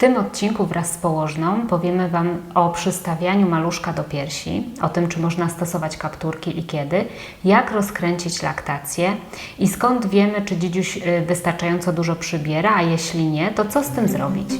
tym odcinku wraz z położną powiemy Wam o przystawianiu maluszka do piersi, o tym, czy można stosować kapturki i kiedy, jak rozkręcić laktację i skąd wiemy, czy dzidziuś y, wystarczająco dużo przybiera, a jeśli nie, to co z tym zrobić.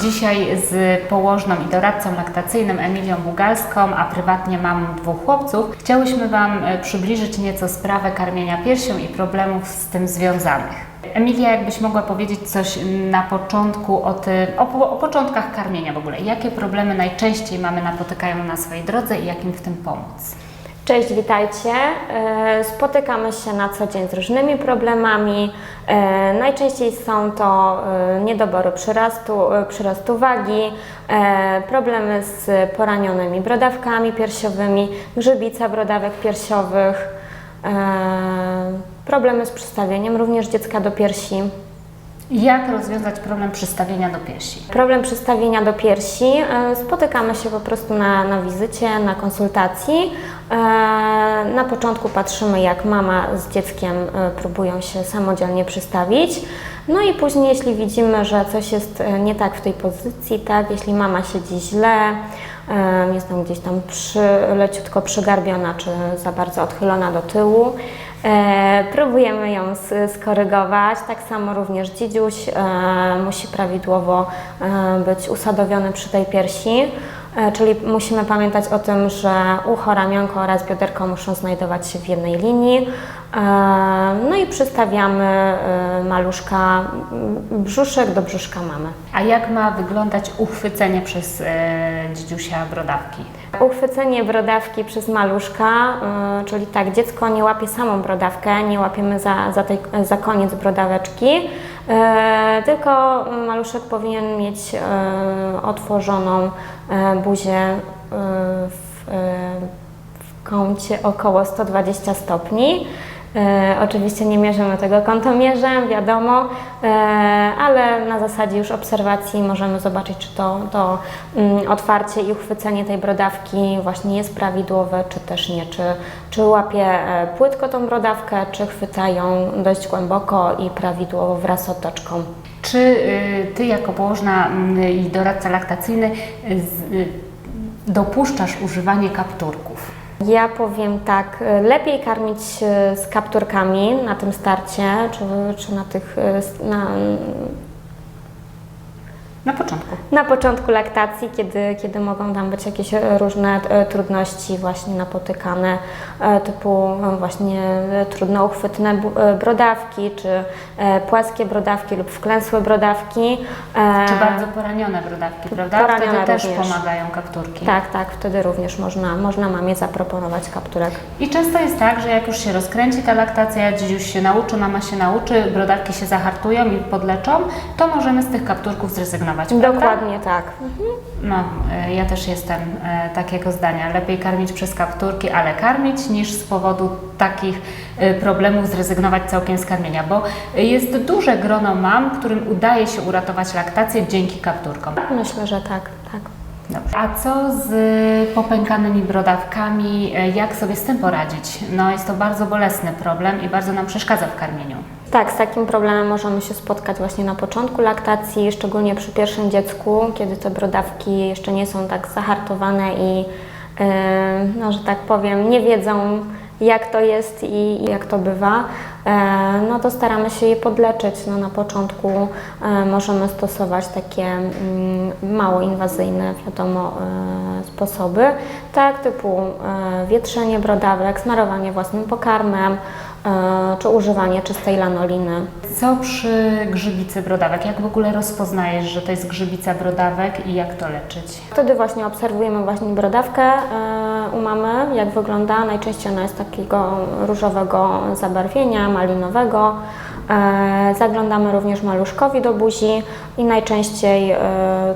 Dzisiaj z położną i doradcą laktacyjnym Emilią Bugalską, a prywatnie mam dwóch chłopców, chciałyśmy Wam e, przybliżyć nieco sprawę karmienia piersią i problemów z tym związanych. Emilia, jakbyś mogła powiedzieć coś na początku o, tym, o, o początkach karmienia w ogóle. Jakie problemy najczęściej mamy napotykają na swojej drodze i jak im w tym pomóc? Cześć, witajcie. E, Spotykamy się na co dzień z różnymi problemami. E, Najczęściej są to e, niedobory przyrastu, e, przyrostu wagi, problemy z poranionymi brodawkami piersiowymi, grzybica brodawek piersiowych, problemy z przystawieniem również dziecka do piersi. Jak rozwiązać problem przystawienia do piersi? Problem przystawienia do piersi. e, Spotykamy się po prostu na, na wizycie, na konsultacji. E, Na początku patrzymy, jak mama z dzieckiem e, próbują się samodzielnie przystawić. No i później, jeśli widzimy, że coś jest nie tak w tej pozycji, tak, jeśli mama siedzi źle, jest tam gdzieś tam przy, leciutko przygarbiona, czy za bardzo odchylona do tyłu, próbujemy ją skorygować. Tak samo również dzidziuś e, musi prawidłowo e, być usadowiony przy tej piersi. E, czyli musimy pamiętać o tym, że ucho, ramionko oraz bioderko muszą znajdować się w jednej linii. E, no i przystawiamy e, maluszka brzuszek do brzuszka mamy. A jak ma wyglądać uchwycenie przez dzidziusia brodawki? Uchwycenie brodawki przez maluszka, czyli tak, dziecko nie łapie samą brodawkę, nie łapiemy za, za, tej, za koniec brodaweczki, tylko maluszek powinien mieć y, otworzoną y, buzię w kącie około 120 stopni. E, oczywiście nie mierzymy tego kątomierzem, wiadomo, e, ale na zasadzie już obserwacji możemy zobaczyć, czy to, to mm, otwarcie i uchwycenie tej brodawki właśnie jest prawidłowe, czy też nie, czy, czy łapie e, płytko tą brodawkę, czy chwyta ją dość głęboko i prawidłowo wraz z otoczką. Czy y, Ty jako położna mm, i doradca laktacyjny y, y, dopuszczasz używanie kapturków? Ja powiem tak, e, lepiej karmić z kapturkami na tym starcie, czy, czy na tych, s- na, Na początku. Na początku laktacji, kiedy, kiedy mogą tam być jakieś e, różne e, trudności właśnie napotykane, e, typu właśnie trudno uchwytne brodawki, czy płaskie brodawki lub wklęsłe brodawki. Czy bardzo poranione brodawki, prawda? Poranione Wtedy też również. pomagają kapturki. Tak, tak, wtedy również można, można mamie zaproponować kapturek. I często jest tak, że jak już się rozkręci ta laktacja, dzidziuś się nauczy, mama się nauczy, brodawki się zahartują i podleczą, to możemy z tych kapturków zrezygnować, prawda? Dokładnie tak. No, e, ja też jestem e, takiego zdania. Lepiej karmić przez kapturki, ale karmić, niż z powodu takich e, problemów zrezygnować całkiem z karmienia, bo jest duże grono mam, którym udaje się uratować laktację dzięki kapturkom. Myślę, że tak, tak. Dobrze. A co z popękanymi brodawkami? Jak sobie z tym poradzić? No, jest to bardzo bolesny problem i bardzo nam przeszkadza w karmieniu. Tak, z takim problemem możemy się spotkać właśnie na początku laktacji, szczególnie przy pierwszym dziecku, kiedy te brodawki jeszcze nie są tak zahartowane i, yy, no, że tak powiem, nie wiedzą jak to jest i jak to bywa, e, no to staramy się je podleczyć. No, na początku e, możemy stosować takie mm, mało inwazyjne, wiadomo, e, sposoby, tak, typu wietrzenie brodawek, smarowanie własnym pokarmem, czy używanie czystej lanoliny. Co przy grzybicy brodawek? Jak w ogóle rozpoznajesz, że to jest grzybica brodawek i jak to leczyć? Wtedy właśnie obserwujemy właśnie brodawkę e, u mamy, jak wygląda. Najczęściej ona jest takiego różowego zabarwienia, malinowego. E, Zaglądamy również maluszkowi do buzi i najczęściej e,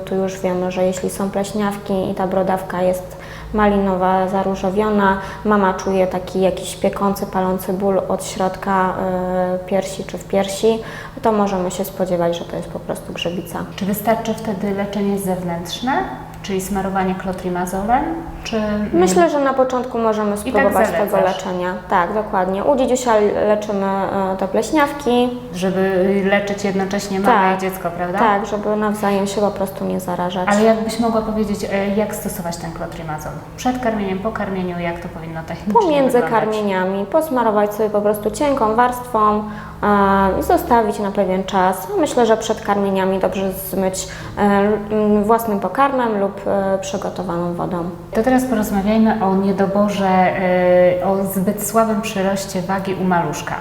tu już wiemy, że jeśli są pleśniawki i ta brodawka jest malinowa, zaróżowiona, mama czuje taki jakiś piekący, palący ból od środka e, piersi czy w piersi, to możemy się spodziewać, że to jest po prostu grzybica. Czy wystarczy wtedy leczenie zewnętrzne? Czyli smarowanie klotrimazolem, czy... Myślę, że na początku możemy spróbować tego zalecasz. leczenia. Tak, dokładnie. U dzidziusia leczymy e, te pleśniawki, Żeby leczyć jednocześnie mamę Tak. i dziecko, prawda? tak, żeby nawzajem się po prostu nie zarażać. Ale jakbyś mogła powiedzieć, e, jak stosować ten klotrimazol? Przed karmieniem, po karmieniu, jak to powinno technicznie Pomiędzy wyglądać? karmieniami posmarować sobie po prostu cienką warstwą e, i zostawić na pewien czas. Myślę, że przed karmieniami dobrze zmyć e, własnym pokarmem lub e, przygotowaną wodą. To teraz porozmawiajmy o niedoborze, e, o zbyt słabym przyroście wagi u maluszka.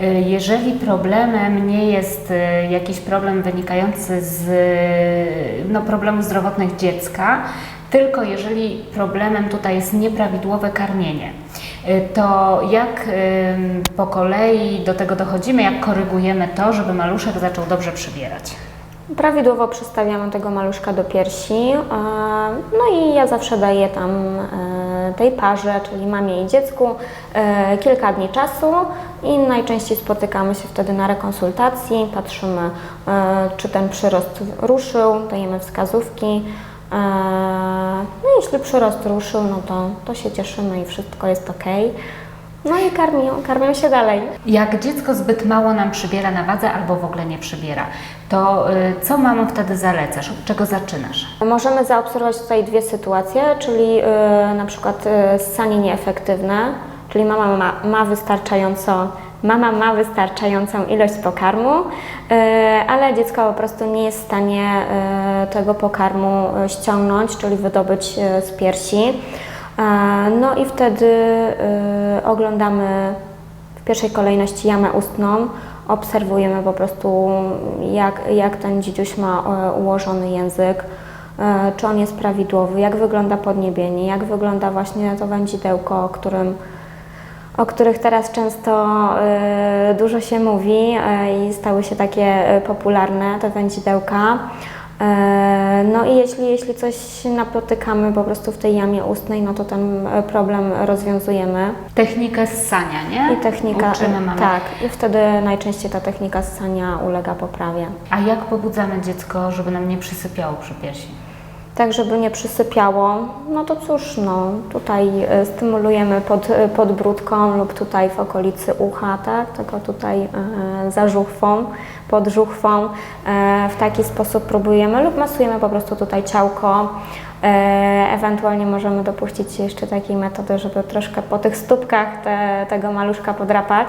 E, Jeżeli problemem nie jest jakiś problem wynikający z no, problemów zdrowotnych dziecka, tylko jeżeli problemem tutaj jest nieprawidłowe karmienie, to jak po kolei do tego dochodzimy, jak korygujemy to, żeby maluszek zaczął dobrze przybierać? Prawidłowo przystawiamy tego maluszka do piersi. No i ja zawsze daję tam e, tej parze, czyli mamie i dziecku, e, kilka dni czasu i najczęściej spotykamy się wtedy na rekonsultacji, patrzymy, e, czy ten przyrost ruszył, dajemy wskazówki. No jeśli przyrost ruszył, no to, to się cieszymy i wszystko jest ok. No i karmią, karmią się dalej. Jak dziecko zbyt mało nam przybiera na wadze albo w ogóle nie przybiera, to y, co mamą wtedy zalecasz? Od czego zaczynasz? Możemy zaobserwować tutaj dwie sytuacje, czyli y, na przykład y, ssanie nieefektywne, czyli mama ma, ma wystarczająco Mama ma wystarczającą ilość pokarmu, y, ale dziecko po prostu nie jest w stanie y, tego pokarmu ściągnąć, czyli wydobyć z piersi. E, No i wtedy y, oglądamy w pierwszej kolejności jamę ustną, obserwujemy po prostu jak, jak ten dzidziuś ma e, ułożony język, e, czy on jest prawidłowy, jak wygląda podniebienie, jak wygląda właśnie to wędzidełko, o którym o których teraz często dużo się mówi i stały się takie popularne, te wędzidełka. E, No i jeśli, jeśli coś napotykamy po prostu w tej jamie ustnej, no to ten e, problem rozwiązujemy. Technikę ssania, nie? I technika, Uczymy mamy. tak, i wtedy najczęściej ta technika ssania ulega poprawie. A jak pobudzamy dziecko, żeby nam nie przysypiało przy piersi? Tak, żeby nie przysypiało, no to cóż, no tutaj e, stymulujemy pod, e, pod brudką lub tutaj w okolicy ucha, tak, tylko tutaj e, za żuchwą, pod żuchwą. W taki sposób próbujemy lub masujemy po prostu tutaj ciałko. Ewentualnie możemy dopuścić jeszcze takiej metody, żeby troszkę po tych stópkach te, tego maluszka podrapać.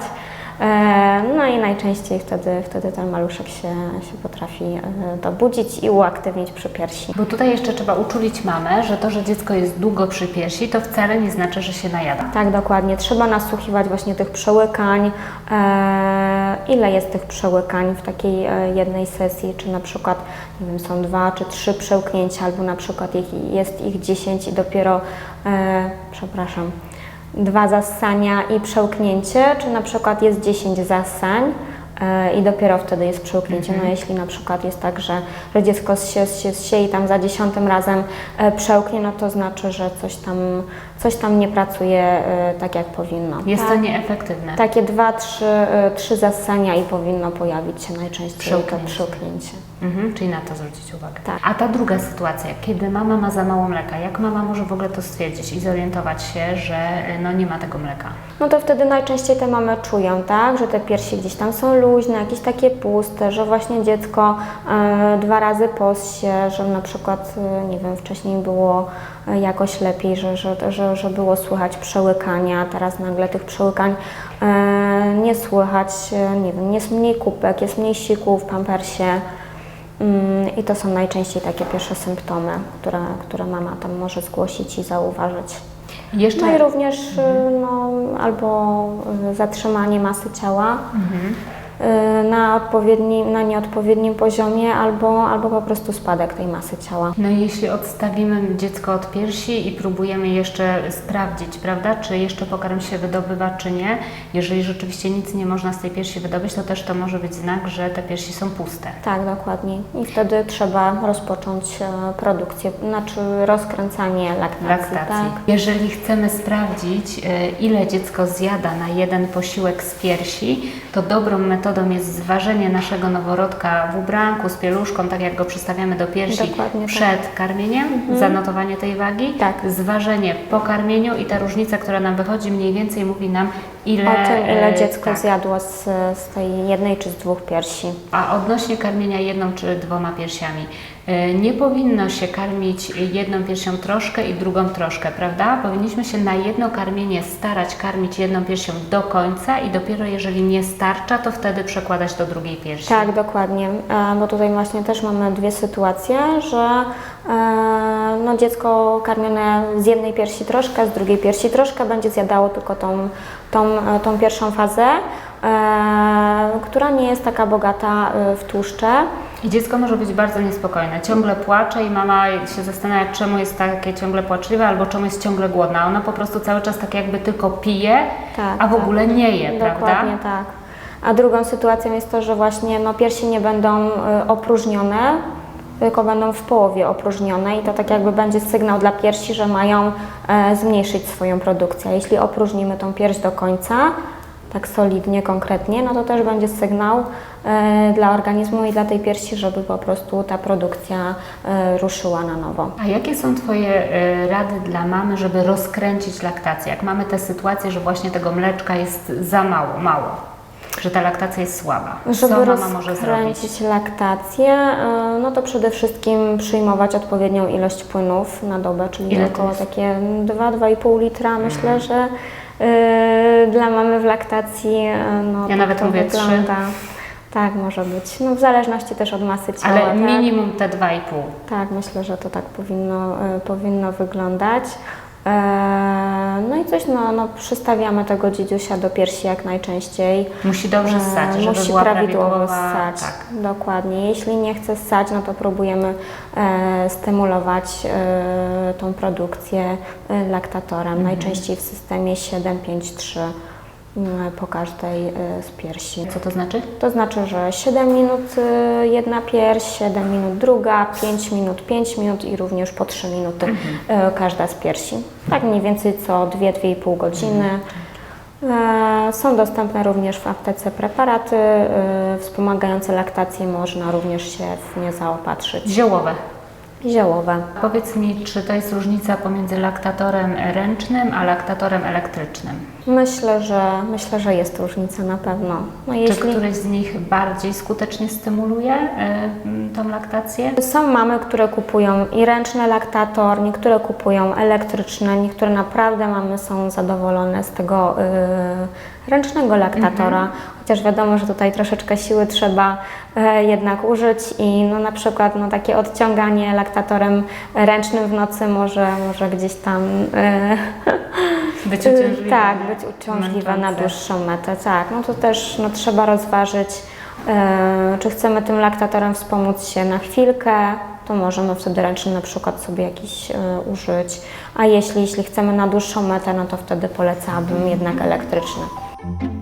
E, No i najczęściej wtedy, wtedy ten maluszek się, się potrafi e, dobudzić i uaktywnić przy piersi. Bo tutaj jeszcze trzeba uczulić mamę, że to, że dziecko jest długo przy piersi, to wcale nie znaczy, że się najada. Tak, dokładnie. Trzeba nasłuchiwać właśnie tych przełykań. E, ile jest tych przełykań w takiej jednej sesji? Czy na przykład, nie wiem, są dwa czy trzy przełknięcia, albo na przykład jest ich dziesięć i dopiero, przepraszam, dwa zassania i przełknięcie, czy na przykład jest 10 zassań e, i dopiero wtedy jest przełknięcie. No jeśli na przykład jest tak, że, że dziecko się, się zsiei tam za dziesiątym razem e, przełknie, no to znaczy, że coś tam, coś tam nie pracuje e, tak jak powinno. Jest tak? to nieefektywne. Takie dwa, trzy, e, trzy zassania i powinno pojawić się najczęściej to Przełknięcie. przełknięcie. Mhm, czyli na to zwrócić uwagę. Tak. A ta druga sytuacja, kiedy mama ma za mało mleka, jak mama może w ogóle to stwierdzić i zorientować się, że y, no, nie ma tego mleka? No to wtedy najczęściej te mamy czują, tak, że te piersi gdzieś tam są luźne, jakieś takie puste, że właśnie dziecko e, dwa razy post się, że na przykład, e, nie wiem, wcześniej było e, jakoś lepiej, że, że, że, że było słychać przełykania, teraz nagle tych przełykań e, nie słychać, e, nie wiem, jest mniej kupek, jest mniej sików w pampersie. Mm, I to są najczęściej takie pierwsze symptomy, które, które mama tam może zgłosić i zauważyć. Jeszcze No i również y, no, albo zatrzymanie masy ciała y, na, odpowiednim, na nieodpowiednim poziomie, albo, albo po prostu spadek tej masy ciała. No i jeśli odstawimy dziecko od piersi i próbujemy jeszcze sprawdzić, prawda, czy jeszcze pokarm się wydobywa, czy nie, jeżeli rzeczywiście nic nie można z tej piersi wydobyć, to też to może być znak, że te piersi są puste. Tak, dokładnie. I wtedy trzeba rozpocząć e, produkcję, znaczy rozkręcanie laktacji. laktacji. Tak? Jeżeli chcemy sprawdzić, y, ile dziecko zjada na jeden posiłek z piersi, to dobrą metodą metodą jest zważenie naszego noworodka w ubranku z pieluszką, tak jak go przystawiamy do piersi Dokładnie tak. przed karmieniem, zanotowanie tej wagi, Tak. zważenie po karmieniu i ta różnica, która nam wychodzi mniej więcej mówi nam ile, O tym, ile e, dziecko tak. zjadło z, z tej jednej czy z dwóch piersi. A odnośnie karmienia jedną czy dwoma piersiami, nie powinno się karmić jedną piersią troszkę i drugą troszkę, prawda? Powinniśmy się na jedno karmienie starać karmić jedną piersią do końca i dopiero jeżeli nie starcza, to wtedy przekładać do drugiej piersi. Tak, dokładnie, e, bo tutaj właśnie też mamy dwie sytuacje, że e, no, dziecko karmione z jednej piersi troszkę, z drugiej piersi troszkę będzie zjadało tylko tą, tą, e, tą pierwszą fazę, e, która nie jest taka bogata e, w tłuszcze. I dziecko może być bardzo niespokojne, ciągle płacze i mama się zastanawia, czemu jest takie ciągle płaczliwe albo czemu jest ciągle głodna. Ona po prostu cały czas tak jakby tylko pije, Tak, a w tak. ogóle nie je, prawda? Dokładnie tak. A drugą sytuacją jest to, że właśnie no, piersi nie będą y, opróżnione, tylko będą w połowie opróżnione i to tak jakby będzie sygnał dla piersi, że mają e, zmniejszyć swoją produkcję. Jeśli opróżnimy tą pierś do końca, tak solidnie, konkretnie, no to też będzie sygnał e, dla organizmu i dla tej piersi, żeby po prostu ta produkcja e, ruszyła na nowo. A jakie są Twoje y, rady dla mamy, żeby rozkręcić laktację? Jak mamy tę sytuację, że właśnie tego mleczka jest za mało, mało, że ta laktacja jest słaba. Żeby Co mama może zrobić? rozkręcić laktację, e, no to przede wszystkim przyjmować odpowiednią ilość płynów na dobę, czyli Ile około takie 2-2,5 litra myślę, że e, dla mamy w laktacji e, no, Ja tak nawet to mówię trzy. wygląda. Tak, może być. No, w zależności też od masy ciała. Ale tak? minimum te 2,5. Tak, myślę, że to tak powinno, e, powinno wyglądać. E, No i coś, no, no, przystawiamy tego dziedziusia do piersi jak najczęściej. Musi dobrze E, ssać, żeby Musi była prawidłowo prawidłowa. ssać. Tak. Dokładnie. Jeśli nie chce ssać, no to próbujemy e, stymulować e, tą produkcję e, laktatorem. Mhm. Najczęściej w systemie 7-5-3 mm, po każdej e, z piersi. Co to znaczy? To znaczy, że 7 minut y, jedna pierś, 7 minut druga, 5 minut 5 minut i również po 3 minuty Mhm. każda z piersi. Tak mniej więcej co 2-2,5 godziny. E, Są dostępne również w aptece preparaty wspomagające laktację, można również się w nie zaopatrzyć. Ziołowe. Ziołowe. Powiedz mi, czy to jest różnica pomiędzy laktatorem ręcznym a laktatorem elektrycznym? Myślę, że myślę, że jest różnica na pewno. No, Czy jeśli... któryś z nich bardziej skutecznie stymuluje y, tą laktację? Są mamy, które kupują i ręczny laktator, niektóre kupują elektryczne, niektóre naprawdę mamy są zadowolone z tego y, ręcznego laktatora, chociaż wiadomo, że tutaj troszeczkę siły trzeba e, jednak użyć i no, na przykład no, takie odciąganie laktatorem ręcznym w nocy może, może gdzieś tam e, Być uciążliwe. Tak, być uciążliwe na Męczące. dłuższą metę, tak. No to też no, trzeba rozważyć, e, czy chcemy tym laktatorem wspomóc się na chwilkę, to możemy wtedy ręczny na przykład sobie jakiś użyć, a jeśli, jeśli chcemy na dłuższą metę, no to wtedy polecałabym jednak elektryczny. thank you